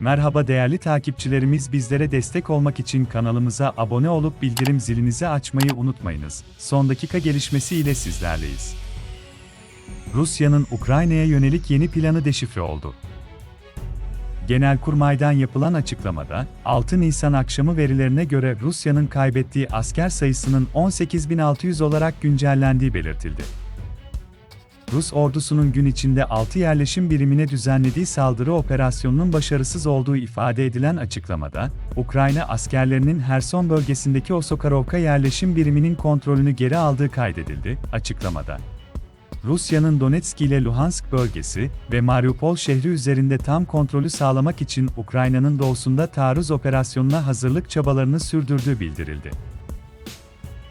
Merhaba değerli takipçilerimiz bizlere destek olmak için kanalımıza abone olup bildirim zilinizi açmayı unutmayınız. Son dakika gelişmesi ile sizlerleyiz. Rusya'nın Ukrayna'ya yönelik yeni planı deşifre oldu. Genelkurmay'dan yapılan açıklamada, 6 Nisan akşamı verilerine göre Rusya'nın kaybettiği asker sayısının 18.600 olarak güncellendiği belirtildi. Rus ordusunun gün içinde 6 yerleşim birimine düzenlediği saldırı operasyonunun başarısız olduğu ifade edilen açıklamada, Ukrayna askerlerinin Herson bölgesindeki Osokarovka yerleşim biriminin kontrolünü geri aldığı kaydedildi, açıklamada. Rusya'nın Donetsk ile Luhansk bölgesi ve Mariupol şehri üzerinde tam kontrolü sağlamak için Ukrayna'nın doğusunda taarruz operasyonuna hazırlık çabalarını sürdürdüğü bildirildi.